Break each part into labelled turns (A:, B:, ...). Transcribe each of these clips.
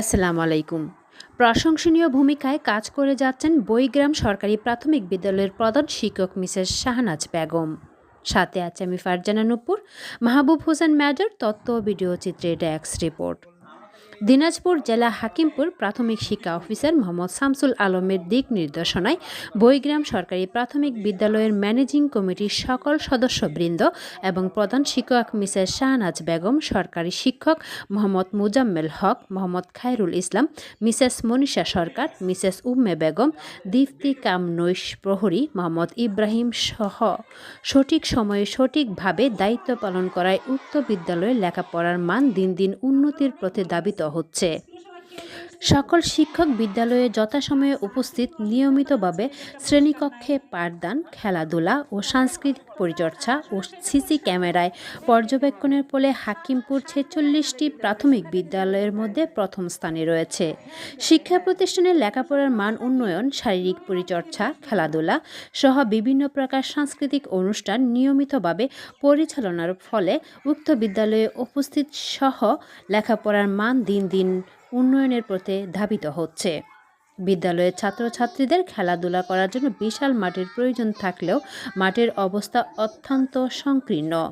A: আসসালামু আলাইকুম। প্রশংসনীয় ভূমিকায় কাজ করে যাচ্ছেন বইগ্রাম সরকারি প্রাথমিক বিদ্যালয়ের প্রধান শিক্ষক মিসেস শাহনাজ বেগম। সাথে আছে আমি ফারজানা নুপুর, মাহবুব হোসেন ম্যাডার তত্ত্ব ভিডিও চিত্রে ডেস্ক রিপোর্ট। দিনাজপুর জেলা হাকিমপুর প্রাথমিক শিক্ষা অফিসার মোহাম্মদ শামসুল আলমের দিক নির্দেশনায় বইগ্রাম সরকারি প্রাথমিক বিদ্যালয়ের ম্যানেজিং কমিটির সকল সদস্যবৃন্দ এবং প্রধান শিক্ষক মিসেস শাহনাজ বেগম, সরকারি শিক্ষক Mohammad Muzammel Haque, Mohammad Khairul Islam, Mrs Manisha Sarkar, Mrs Umme Begum, Dipti cum নৈশ প্রহরী, মোহাম্মদ ইব্রাহিম সহ। সঠিক সময়ে সঠিকভাবে দায়িত্ব পালন করায় উক্ত বিদ্যালয়ের লেখাপড়ার মান দিন দিন উন্নতির পথে দাবিত হচ্ছে। সকল শিক্ষক বিদ্যালয়ে যথাসময়ে উপস্থিত নিয়মিতভাবে শ্রেণীকক্ষে পাঠদান, খেলাধুলা ও সাংস্কৃতিক পরিচর্যা ও সিসি ক্যামেরায় পর্যবেক্ষণের ফলে হাকিমপুর ছেচল্লিশটি প্রাথমিক বিদ্যালয়ের মধ্যে প্রথম স্থানে রয়েছে। শিক্ষা প্রতিষ্ঠানের লেখাপড়ার মান উন্নয়ন, শারীরিক পরিচর্যা, খেলাধুলা সহ বিভিন্ন প্রকার সাংস্কৃতিক অনুষ্ঠান নিয়মিতভাবে পরিচালনার ফলে উক্ত বিদ্যালয়ে উপস্থিত সহ লেখাপড়ার মান দিন দিন উন্নয়নের পথে ধাবিত হচ্ছে। বিদ্যালয়ের ছাত্রছাত্রীদের খেলাধুলা করার জন্য বিশাল মাঠের প্রয়োজন থাকলেও মাঠের অবস্থা অত্যন্ত সংকীর্ণ।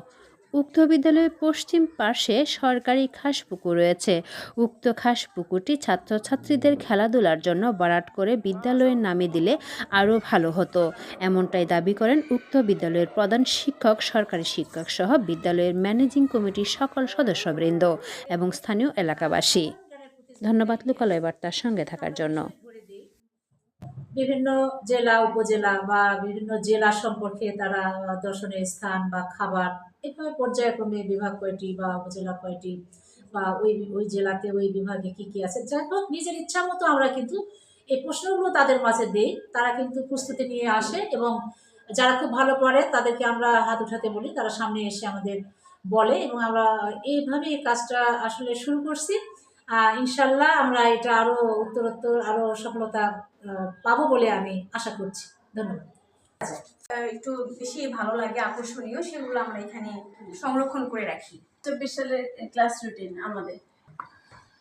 A: উক্ত বিদ্যালয়ের পশ্চিম পাশে সরকারি খাস পুকুর রয়েছে। উক্ত খাস পুকুরটি ছাত্রছাত্রীদের খেলাধুলার জন্য বারাট করে বিদ্যালয়ের নামে দিলে আরও ভালো হতো। এমনটাই দাবি করেন উক্ত বিদ্যালয়ের প্রধান শিক্ষক, সরকারি শিক্ষক সহ বিদ্যালয়ের ম্যানেজিং কমিটির সকল সদস্যবৃন্দ এবং স্থানীয় এলাকাবাসী। ধন্যবাদ লোকালয় বার্তার সঙ্গে থাকার জন্য।
B: বিভিন্ন জেলা, উপজেলা বা বিভিন্ন জেলা সম্পর্কে তারা দর্শনীয় স্থান বা খাবার এভাবে পর্যায়ক্রমে বিভাগ কয়টি বা উপজেলা কয়টি বা ওই ওই জেলাতে, ওই বিভাগে কি কি আছে? যাই হোক, নিজের ইচ্ছা মতো আমরা কিন্তু এই প্রশ্নগুলো তাদের মাঝে দিই। তারা কিন্তু প্রস্তুতি নিয়ে আসে এবং যারা খুব ভালো পড়ে তাদেরকে আমরা হাত উঠাতে বলি। তারা সামনে এসে আমাদের বলে এবং আমরা এইভাবে কাজটা আসলে শুরু করছি। ইনশাল্লাহ আমরা এটা আরও উত্তরোত্তর আরও সফলতা পাবো বলে আমি আশা করছি। ধন্যবাদ।
C: একটু বেশি ভালো লাগে আকর্ষণীয় সেগুলো আমরা এখানে সংরক্ষণ করে রাখি। চব্বিশ সালের ক্লাস রুটিন আমাদের।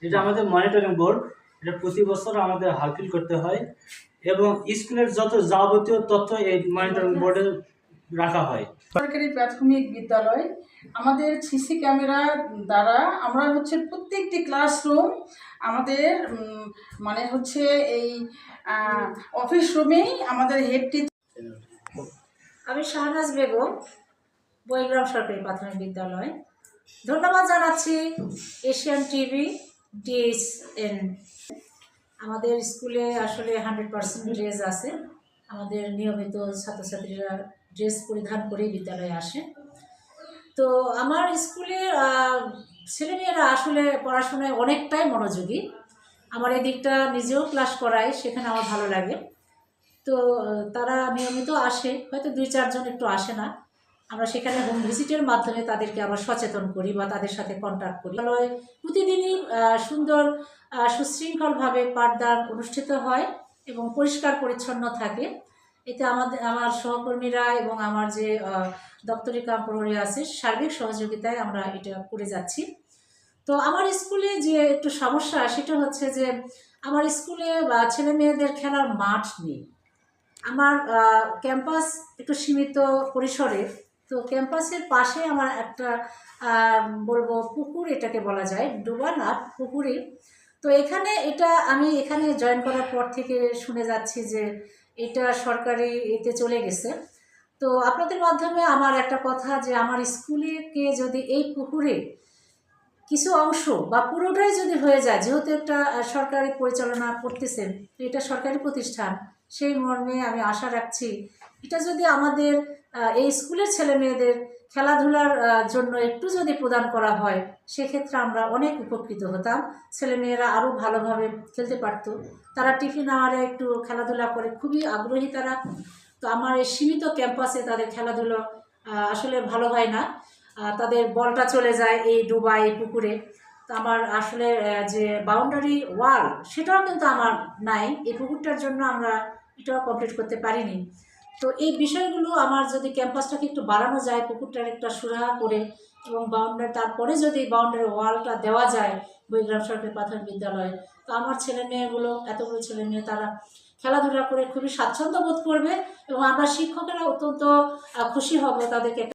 D: এটা আমাদের মনিটরিং বোর্ড এটা প্রতি বছর আমাদের হালফিল করতে হয়। এবং স্কুলের যত যাবতীয় তথ্য এই মনিটরিং বোর্ডে রাখা হয়।
E: সরকারি প্রাথমিক বিদ্যালয় আমাদের সিসি ক্যামেরা দ্বারা আমরা হচ্ছে প্রত্যেকটি ক্লাসরুম আমাদের মানে হচ্ছে এই অফিস রুমেই আমাদের হেড
B: আমি শাহনাজ বেগম বৈগ্রাম সরকারি প্রাথমিক বিদ্যালয়। ধন্যবাদ জানাচ্ছি এশিয়ান টিভি ডিএসএন। আমাদের স্কুলে আসলে হান্ড্রেড পার্সেন্ট ড্রেস আছে। আমাদের নিয়মিত ছাত্রছাত্রীরা ড্রেস পরিধান করেই বিদ্যালয়ে আসে। তো আমার স্কুলে ছেলেমেয়েরা আসলে পড়াশোনায় অনেকটাই মনোযোগী। আমার এই দিকটা নিজেও ক্লাস করাই সেখানে আমার ভালো লাগে। তো তারা নিয়মিত আসে, হয়তো দুই চারজন একটু আসে না। আমরা সেখানে হোম ভিজিটের মাধ্যমে তাদেরকে আবার সচেতন করি বা তাদের সাথে কন্ট্যাক্ট করি। প্রতিদিনই সুন্দর সুশৃঙ্খলভাবে পাঠদান অনুষ্ঠিত হয় এবং পরিষ্কার পরিচ্ছন্ন থাকে। এতে আমাদের, আমার সহকর্মীরা এবং আমার যে দপ্তরি কাম প্রহরী আছে, সার্বিক সহযোগিতায় আমরা এটা করে যাচ্ছি। তো আমার স্কুলে যে একটু সমস্যা, সেটা হচ্ছে যে আমার স্কুলে বা ছেলে মেয়েদের খেলার মাঠ নেই। আমার ক্যাম্পাস একটু সীমিত পরিসরে, তো ক্যাম্পাসের পাশে আমার একটা বলব পুকুর এটাকে বলা যায় ডোবা না পুকুরে। তো এখানে এটা আমি এখানে জয়েন করার পর থেকে শুনে যাচ্ছি যে এটা সরকারি এতে চলে গেছে। তো আপনাদের মাধ্যমে আমার একটা কথা যে আমার স্কুলেকে যদি এই পুকুরে কিছু অংশ বা পুরোটাই যদি হয়ে যায়, যেহেতু একটা সরকারি পরিচালনা করতেছেন, এটা সরকারি প্রতিষ্ঠান, সেই মর্মে আমি আশা রাখছি এটা যদি আমাদের এই স্কুলের ছেলে মেয়েদের খেলাধুলার জন্য একটু যদি প্রদান করা হয়, সেক্ষেত্রে আমরা অনেক উপকৃত হতাম। ছেলে মেয়েরা আরও ভালোভাবে খেলতে পারতো। তারা টিফিন আওয়ারে একটু খেলাধুলা করে, খুবই আগ্রহী তারা। তো আমার এই সীমিত ক্যাম্পাসে তাদের খেলাধুলো আসলে ভালো হয় না। তাদের বলটা চলে যায় এই ডুবা, এই পুকুরে। তো আমার আসলে যে বাউন্ডারি ওয়াল সেটাও কিন্তু আমার নাই। এই পুকুরটার জন্য আমরা এটাও কমপ্লিট করতে পারিনি। তো এই বিষয়গুলো আমার যদি ক্যাম্পাসটাকে একটু বাড়ানো যায়, পুকুরটার একটা সুরাহা করে এবং বাউন্ডারি তারপরে যদি বাউন্ডারি ওয়ালটা দেওয়া যায় বৈগ্রাম সরকারি প্রাথমিক বিদ্যালয়ে, তো আমার ছেলে মেয়েগুলো, এতগুলো ছেলে মেয়ে, তারা খেলাধুলা করে খুবই স্বাচ্ছন্দ্য বোধ করবে এবং আমরা শিক্ষকেরা অত্যন্ত খুশি হব তাদেরকে